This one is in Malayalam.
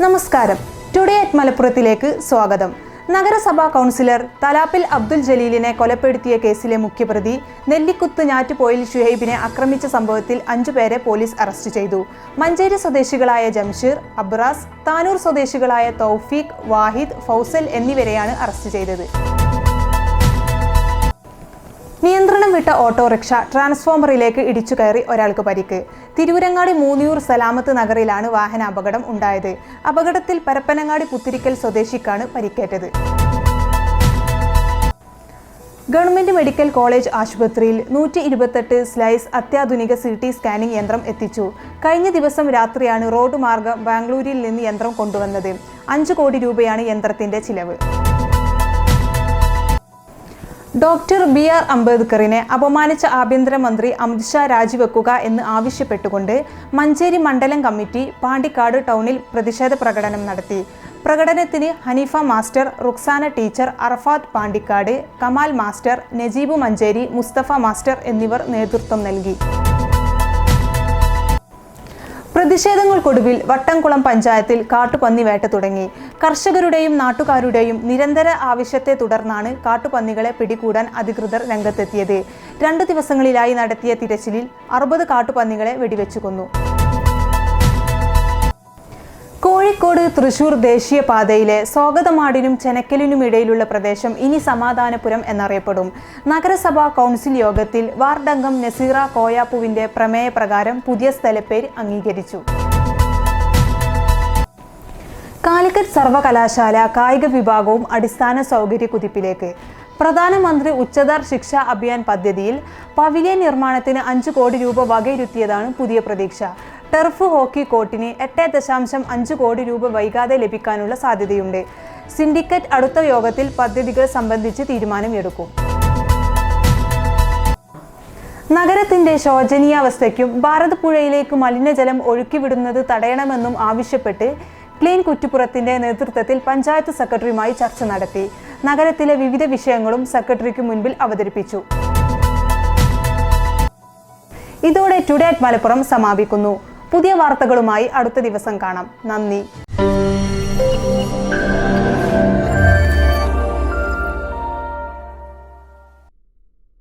നമസ്കാരം. ടുഡേ അറ്റ് മലപ്പുറത്തിലേക്ക് സ്വാഗതം. നഗരസഭാ കൗൺസിലർ തലാപ്പിൽ അബ്ദുൽ ജലീലിനെ കൊലപ്പെടുത്തിയ കേസിലെ മുഖ്യപ്രതി നെല്ലിക്കുത്ത് ഞാറ്റുപോയിൽ ഷുഹൈബിനെ ആക്രമിച്ച സംഭവത്തിൽ അഞ്ചുപേരെ പോലീസ് അറസ്റ്റ് ചെയ്തു. മഞ്ചേരി സ്വദേശികളായ ജംഷീർ അബ്രാസ് താനൂർ സ്വദേശികളായ തൗഫീഖ് വാഹിദ് ഫൗസൽ എന്നിവരെയാണ് അറസ്റ്റ് ചെയ്തത്. നിയന്ത്രണം വിട്ട ഓട്ടോറിക്ഷ ട്രാൻസ്ഫോമറിലേക്ക് ഇടിച്ചു കയറി ഒരാൾക്ക് പരിക്ക്. തിരൂരങ്ങാടി മൂന്നിയൂർ സലാമത്ത് നഗറിലാണ് വാഹനാപകടം ഉണ്ടായത്. അപകടത്തിൽ പരപ്പനങ്ങാടി പുത്തിരിക്കൽ സ്വദേശിക്കാണ് പരിക്കേറ്റത്. ഗവൺമെന്റ് മെഡിക്കൽ കോളേജ് ആശുപത്രിയിൽ നൂറ്റി ഇരുപത്തെട്ട് സ്ലൈസ് അത്യാധുനിക സി ടി സ്കാനിംഗ് യന്ത്രം എത്തിച്ചു. കഴിഞ്ഞ ദിവസം രാത്രിയാണ് റോഡ് മാർഗം ബാംഗ്ലൂരിൽ നിന്ന് യന്ത്രം കൊണ്ടുവന്നത്. അഞ്ച് കോടി രൂപയാണ് യന്ത്രത്തിന്റെ ചിലവ്. ഡോക്ടർ ബി ആർ അംബേദ്കറിനെ അപമാനിച്ച ആഭ്യന്തരമന്ത്രി അമിത്ഷാ രാജിവെക്കുക എന്ന് ആവശ്യപ്പെട്ടുകൊണ്ട് മഞ്ചേരി മണ്ഡലം കമ്മിറ്റി പാണ്ടിക്കാട് ടൗണിൽ പ്രതിഷേധ പ്രകടനം നടത്തി. പ്രകടനത്തിന് Haneefa master Ruksana teacher Arafath Pandikkad Kamal master Najeeb Manjeri Mustafa master എന്നിവർ നേതൃത്വം നൽകി. പ്രതിഷേധങ്ങൾക്കൊടുവിൽ വട്ടംകുളം പഞ്ചായത്തിൽ കാട്ടുപന്നിവേട്ട തുടങ്ങി. കർഷകരുടെയും നാട്ടുകാരുടെയും നിരന്തര ആവശ്യത്തെ തുടർന്നാണ് കാട്ടുപന്നികളെ പിടികൂടാൻ അധികൃതർ രംഗത്തെത്തിയത്. രണ്ടു ദിവസങ്ങളിലായി നടത്തിയ തിരച്ചിലിൽ അറുപത് കാട്ടുപന്നികളെ വെടിവെച്ചു കൊന്നു. കോഴിക്കോട് തൃശൂർ ദേശീയപാതയിലെ സ്വാഗതമാടിനും ചെനക്കലിനും ഇടയിലുള്ള പ്രദേശം ഇനി സമാധാനപുരം എന്നറിയപ്പെടും. നഗരസഭാ കൗൺസിൽ യോഗത്തിൽ വാർഡംഗം നസീറ കോയാപ്പുവിന്റെ പ്രമേയപ്രകാരം പുതിയ സ്ഥലപ്പേര് അംഗീകരിച്ചു. കാലിക്കറ്റ് സർവകലാശാല കായിക വിഭാഗവും അടിസ്ഥാന സൗകര്യ കുതിപ്പിലേക്ക്. പ്രധാനമന്ത്രി ഉച്ചതാർ ശിക്ഷ അഭിയാൻ പദ്ധതിയിൽ പവിലിയൻ നിർമ്മാണത്തിന് അഞ്ച് കോടി രൂപ വകയിരുത്തിയതാണ് പുതിയ പ്രതീക്ഷ. ടെർഫ് ഹോക്കി കോർട്ടിന് എട്ട് ദശാംശം അഞ്ച് കോടി രൂപ വൈകാതെ ലഭിക്കാനുള്ള സാധ്യതയുണ്ട്. സിൻഡിക്കറ്റ് അടുത്ത യോഗത്തിൽ പദ്ധതികൾ സംബന്ധിച്ച് തീരുമാനമെടുക്കും. നഗരത്തിന്റെ ശോചനീയാവസ്ഥയ്ക്കും ഭാരതപ്പുഴയിലേക്ക് മലിനജലം ഒഴുക്കിവിടുന്നത് തടയണമെന്നും ആവശ്യപ്പെട്ട് ക്ലീൻ കുറ്റിപ്പുറത്തിന്റെ നേതൃത്വത്തിൽ പഞ്ചായത്ത് സെക്രട്ടറിയുമായി ചർച്ച നടത്തി. നഗരത്തിലെ വിവിധ വിഷയങ്ങളും സെക്രട്ടറിക്ക് മുൻപിൽ അവതരിപ്പിച്ചു. ഇതോടെ ടുഡേ അറ്റ് മലപ്പുറം സമാപിക്കുന്നു. പുതിയ വാർത്തകളുമായി അടുത്ത ദിവസം കാണാം. നന്ദി.